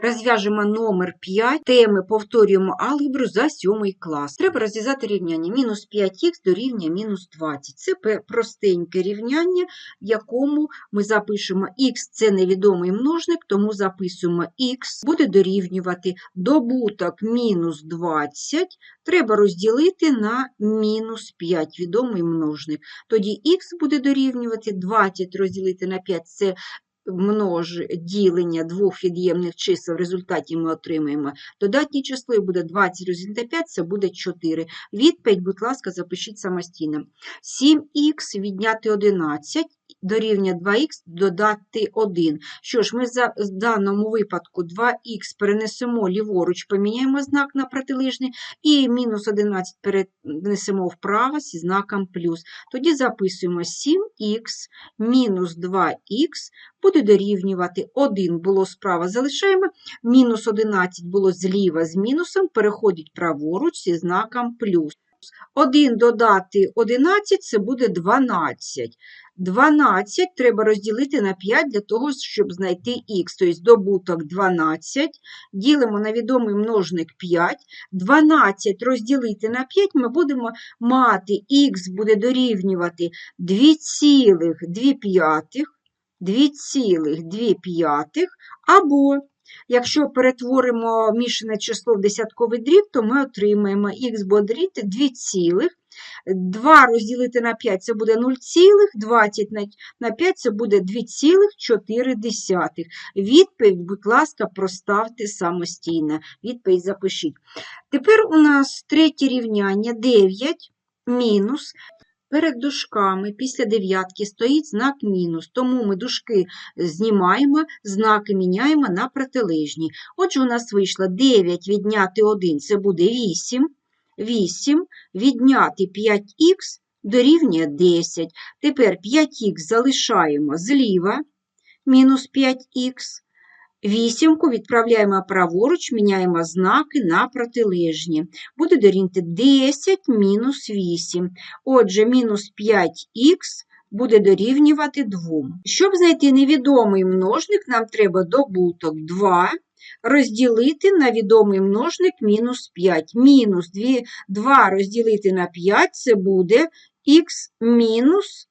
Розв'яжемо номер 5 теми повторюємо алгебру за 7 клас. Треба розв'язати рівняння. Мінус 5х дорівнює мінус 20. Це простеньке рівняння, в якому ми запишемо х це невідомий множник, тому записуємо х буде дорівнювати добуток мінус 20. Треба розділити на мінус 5 відомий множник. Тоді х буде дорівнювати 20 розділити на 5 це множ ділення двох від'ємних чисел, в результаті ми отримаємо додатні число, буде 20 розділити на 5, це буде 4. Відповідь, будь ласка, запишіть самостійно. 7х відняти 11 дорівнює 2х додати 1. Що ж, ми в даному випадку 2х перенесемо ліворуч, поміняємо знак на протилежний, і мінус 11 перенесемо вправо зі знаком плюс. Тоді записуємо 7х мінус 2х буде дорівнювати 1 було справа, залишаємо, мінус 11 було зліва з мінусом, переходить праворуч зі знаком плюс. 1 додати 11 це буде 12. 12 треба розділити на 5 для того, щоб знайти х, тобто добуток 12. Ділимо на відомий множник 5. 12 розділити на 5 ми будемо мати х буде дорівнювати 2,2 2,2 або, якщо перетворимо мішане число в десятковий дріб, то ми отримаємо х дорівнювати 2 цілих. 2 розділити на 5 це буде 0, цілих, 20 на- на 5 це буде 2,4. Відповідь, будь ласка, проставте самостійно. Відповідь запишіть. Тепер у нас третє рівняння 9 мінус Перед дужками після дев'ятки стоїть знак мінус, тому ми дужки знімаємо, знаки міняємо на протилежні. Отже, у нас вийшло 9 відняти 1 це буде 8, 8 відняти 5х дорівнює 10. Тепер 5х залишаємо зліва, мінус 5х. Вісімку відправляємо праворуч, міняємо знаки на протилежні. Буде дорівнювати 10 мінус 8. Отже, мінус 5х буде дорівнювати 2. Щоб знайти невідомий множник, нам треба добуток 2 розділити на відомий множник мінус 5. Мінус 2, 2 розділити на 5 це буде х мінус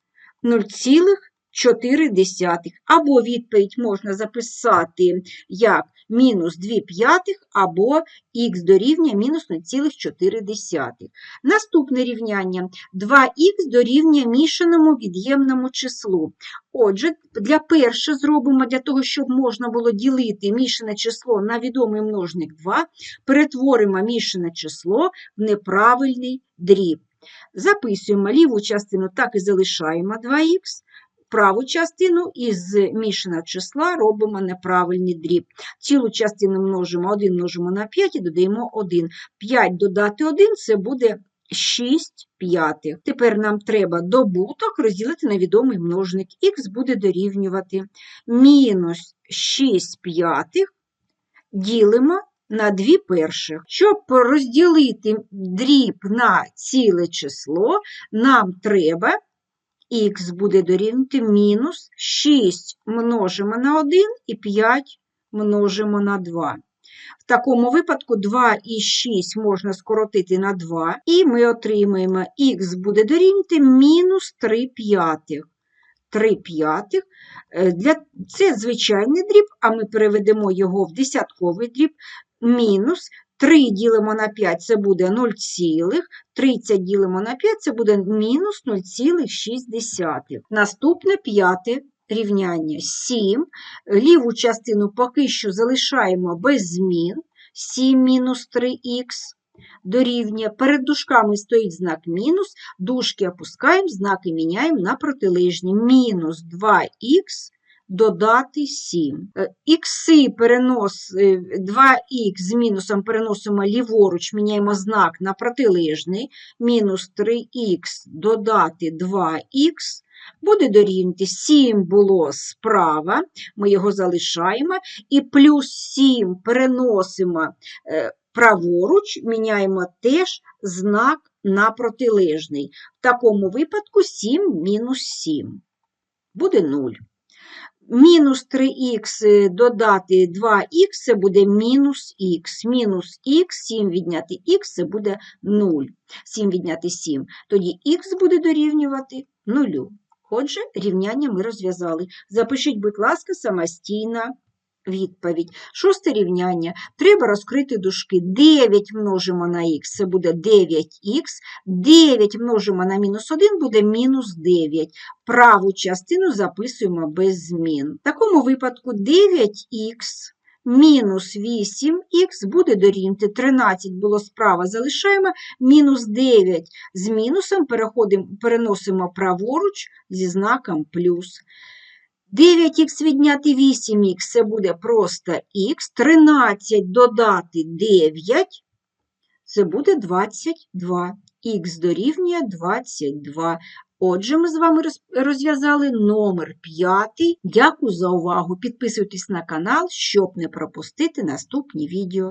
0,4. Або відповідь можна записати як мінус 2 п'ятих, або х дорівнює мінус 0,4. Наступне рівняння 2х дорівнює мішаному від'ємному числу. Отже, для перше зробимо, для того, щоб можна було ділити мішане число на відомий множник 2, перетворимо мішане число в неправильний дріб. Записуємо ліву частину, так і залишаємо 2х, праву частину із мішаного числа робимо неправильний дріб. Цілу частину множимо 1 множимо на 5 і додаємо 1. 5 додати 1 це буде 6 п'ятих. Тепер нам треба добуток розділити на відомий множник. Х буде дорівнювати мінус 6 п'ятих ділимо на 2 перших. Щоб розділити дріб на ціле число, нам треба х буде дорівнювати мінус 6 множимо на 1 і 5 множимо на 2. В такому випадку 2 і 6 можна скоротити на 2, і ми отримаємо х буде дорівнювати мінус 3 п'ятих. 3 п'ятих. Е, Для... Це звичайний дріб, а ми переведемо його в десятковий дріб. Мінус 3 ділимо на 5 це буде 0, цілих, 30 ділимо на 5 це буде мінус 0,6. Наступне п'яте рівняння 7. Ліву частину поки що залишаємо без змін. 7 мінус 3х дорівнює. Перед дужками стоїть знак мінус, дужки опускаємо, знаки міняємо на протилежні. Мінус 2х додати 7. Е, Ікси перенос, 2х з мінусом переносимо ліворуч, міняємо знак на протилежний. Мінус 3х додати 2х. Буде дорівнювати 7 було справа, ми його залишаємо, і плюс 7 переносимо е, праворуч, міняємо теж знак на протилежний. В такому випадку 7 мінус 7 буде 0. Мінус 3х додати 2х це буде мінус х. Мінус х, 7 відняти х це буде 0. 7 відняти 7. Тоді х буде дорівнювати 0. Отже, рівняння ми розв'язали. Запишіть, будь ласка, самостійна відповідь. Шосте рівняння. Треба розкрити дужки. 9 множимо на х, це буде 9х. 9 множимо на мінус 1 буде мінус 9. Праву частину записуємо без змін. В такому випадку 9х мінус 8х буде дорівнювати 13 було справа, залишаємо мінус 9 з мінусом переносимо праворуч зі знаком плюс. 9х відняти 8х це буде просто х, 13 додати 9 це буде 22. Х дорівнює 22. Отже, ми з вами розв'язали номер 5. Дякую за увагу. Підписуйтесь на канал, щоб не пропустити наступні відео.